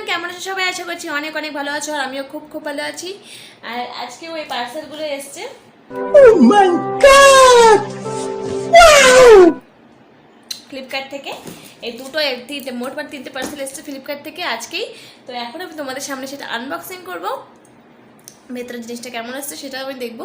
Everyone কেমন আছো সবাই? আশা করছি অনেক অনেক ভালো আছো আর আমিও খুব খুব ভালো আছি। আর আজকে ওই পার্সেলগুলো এসছে! ফ্লিপকার্ট থেকে। এই দুটো তিনটে মোটমাট তিনটে পার্সেল এসছে ফ্লিপকার্ট থেকে আজকেই। তো এখন আমি তোমাদের সামনে সেটা আনবক্সিং করব। ভেতরের জিনিসটা কেমন আসছে সেটা আমি দেখব।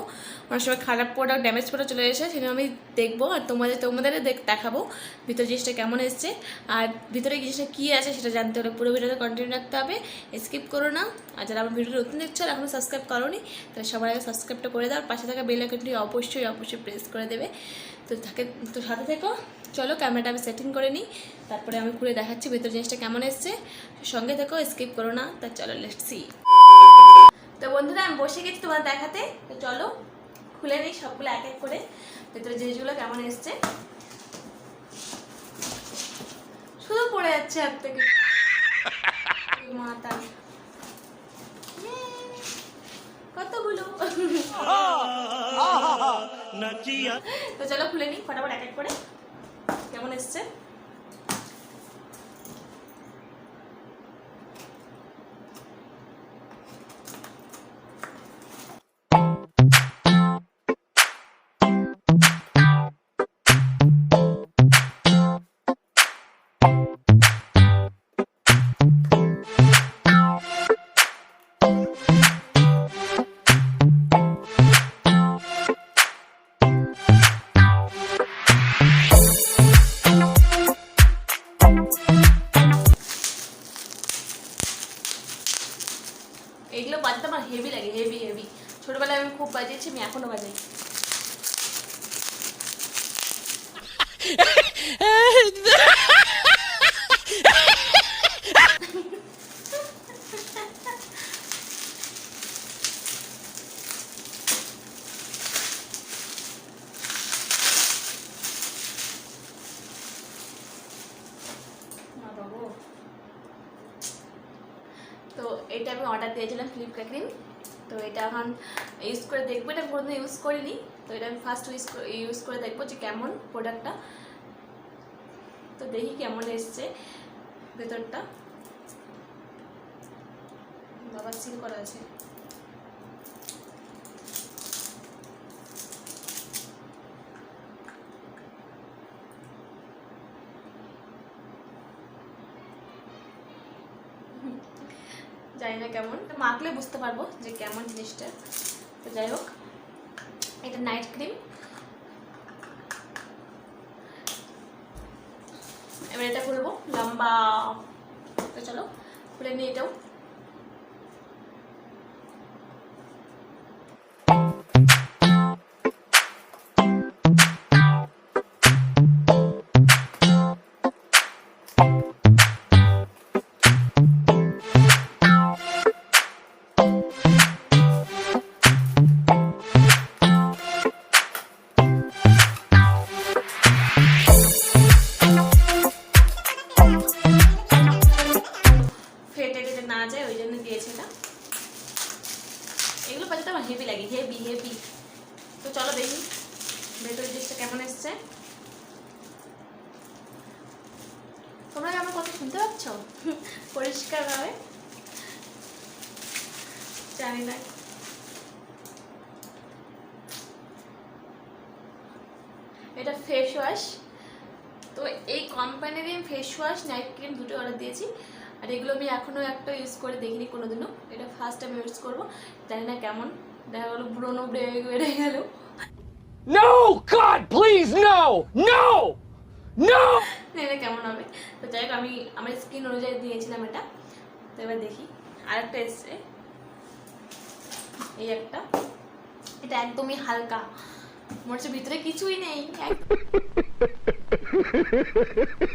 অনেক সময় খারাপ প্রোডাক্ট ড্যামেজ প্রোডাক্ট চলে এসে সেটা আমি দেখব আর তোমাদের তোমাদের দেখ- দেখাবো ভিতরের জিনিসটা কেমন এসছে। আর ভিতরে জিনিসটা কী আছে সেটা জানতে হলে পুরো ভিডিওতে কন্টিনিউ রাখতে হবে। স্কিপ করো না। আর যারা আমার ভিডিও নতুন দেখছ আর এখনও সাবস্ক্রাইব করোনি, তাহলে সবার আগে সাবস্ক্রাইবটা করে দাও। আর পাশে থাকা বেল আইকনটি অবশ্যই অবশ্যই প্রেস করে দেবে। তো থাকে, তো সাথে থেকো। চলো ক্যামেরাটা আমি সেটিং করে নিই। তারপরে আমি খুলে দেখাচ্ছি ভিতর জিনিসটা কেমন এসছে। সঙ্গে থেকো স্কিপ করো না। তা চলো লেটস সি তো বন্ধুরা আমি বসে গেছি তোমার দেখাতে। তো চলো খুলে নিই সবগুলো এক এক করে। ভেতরে জিনিসগুলো কেমন এসছে? শুধু পড়ে যাচ্ছে হাত থেকে। এই মাথা। কতগুলো? তো চলো খুলে নিই ফটাফট এক এক করে। কেমন এসছে? এগুলো বাজাতে আমার হেভি লাগে হেভি হেভি ছোটবেলায় আমি খুব বাজিয়েছি আমি এখনও বাজাই। এটা আমি অর্ডার দিয়েছিলাম ফ্লিপকার্ট ক্রিম তো এটা এখন ইউজ করে দেখব। এটা কোনো ইউজ করিনি। তো এটা আমি ফার্স্ট ইউজ ইউজ করে দেখব যে কেমন প্রোডাক্টটা তো দেখি কেমন এসছে ভেতরটা। বাবা সিল করা আছে। জানি না কেমন। মাখলে বুঝতে পারব যে কেমন জিনিসটা। তো যাই হোক, এটা নাইট ক্রিম এবার এটা খুলবো, লম্বা। তো চলো, খুলে নিই এটাও। হেভি হেভি তো চলো দেখি, ভেতরের জিনিসটা কেমন এসছে। তোমরা আমার কথা শুনতে পাচ্ছ? পরিষ্কারভাবে? জানি না। এটা ফেস ওয়াশ তো এই কোম্পানির আমি ফেস ওয়াশ নাইট ক্রিম দুটো অর্ডার দিয়েছি। আর এগুলো আমি এখনও একটা ইউজ করে দেখিনি কোনোদিনও। এটা ফার্স্ট টাইম ইউজ করব। জানি না কেমন। দেখা গেলো ব্রোনো বেড়ে গেল। Please, no! No! No! জানি না কেমন হবে? তো যাই হোক আমি আমার স্কিন অনুযায়ী দিয়েছিলাম এটা। তো এবার দেখি আরেকটা এসছে। এই একটা। এটা একদমই হালকা। মনে হচ্ছে ভিতরে কিছুই নেই।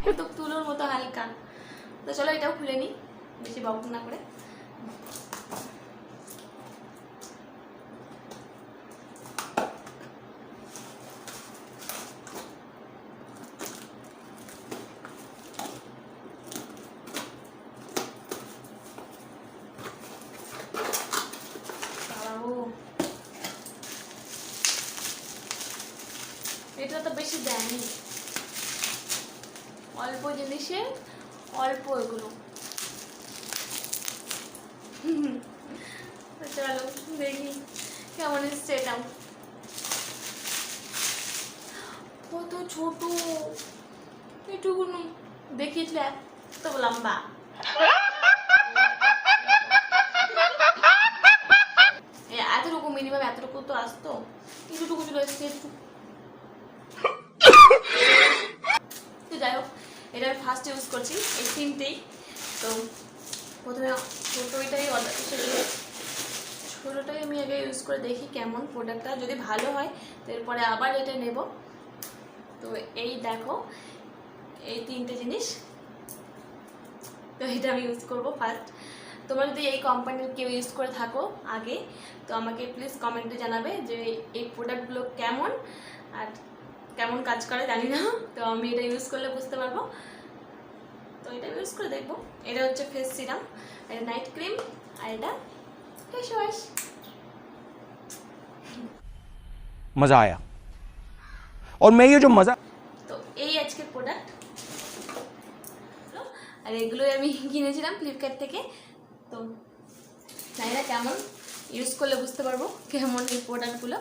একদম তুলোর মতো হালকা। তো চলো এটাও খুলে নিই বেশি বক না করে। তো বেশি দেয়নি। অল্প জিনিসে অল্প এগুলো। চলো, দেখি কেমন এসছে এটা। কত ছোট। এটুকুন দেখিয়েছিল এত লম্বা। এতটুকু মিনিমাম এতটুকু তো আসতো। কিছুটুকু ছিল এসছে এটা আমি ফার্স্ট ইউজ করছি, এই তিনটেই। তো প্রথমে ছোটোটাই অর্ডার ছোটোটাই আমি আগে ইউজ করে দেখি কেমন প্রোডাক্টটা যদি ভালো হয় তো এরপরে আবার এটা নেব। তো এই দেখো, এই তিনটে জিনিস। তো এটা আমি ইউজ করব ফার্স্ট তোমরা যদি এই কোম্পানির কেউ ইউজ করে থাকো আগে, তো আমাকে প্লিজ কমেন্টে জানাবে যে এই প্রোডাক্টগুলো কেমন। আর কেমন কাজ করে জানি না তো আমি এটা ইউজ করলে বুঝতে পারবো তো এটা ইউজ করে দেখবো এটা হচ্ছে ফেস সিরাম এটা নাইট ক্রিম আর এটা ফেস ওয়াশ मजा आया और मैं ये जो मजा তো এই আজকের প্রোডাক্ট আর এগুলোই আমি কিনেছিলাম ফ্লিপকার্ট থেকে তো জানি না কেমন ইউজ করলে বুঝতে পারবো কেমন এই প্রোডাক্টগুলো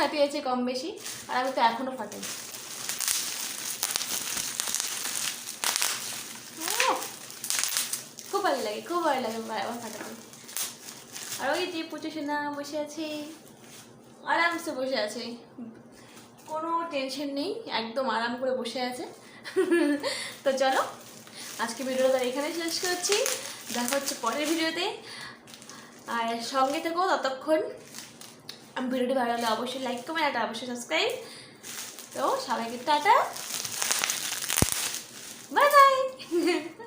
ফাটিয়েছে কম বেশি, আর আমি তো এখনও ফাটাই। খুব ভালো লাগে, খুব ভালো লাগে বারবার ফাটাতে। আর ওই যে পুজো সেনা বসে আছে, আরামসে বসে আছে। কোনো টেনশন নেই, একদম আরাম করে বসে আছে। তো চলো, আজকে ভিডিওটা এখানে শেষ করছি। দেখা হচ্ছে পরের ভিডিওতে। আর সঙ্গে থেকো ততক্ষণ। আমি ভিডিওটি ভালো লাগলে অবশ্যই লাইক করবেন আর অবশ্যই সাবস্ক্রাইব তো সবাইকে টাটা। Bye bye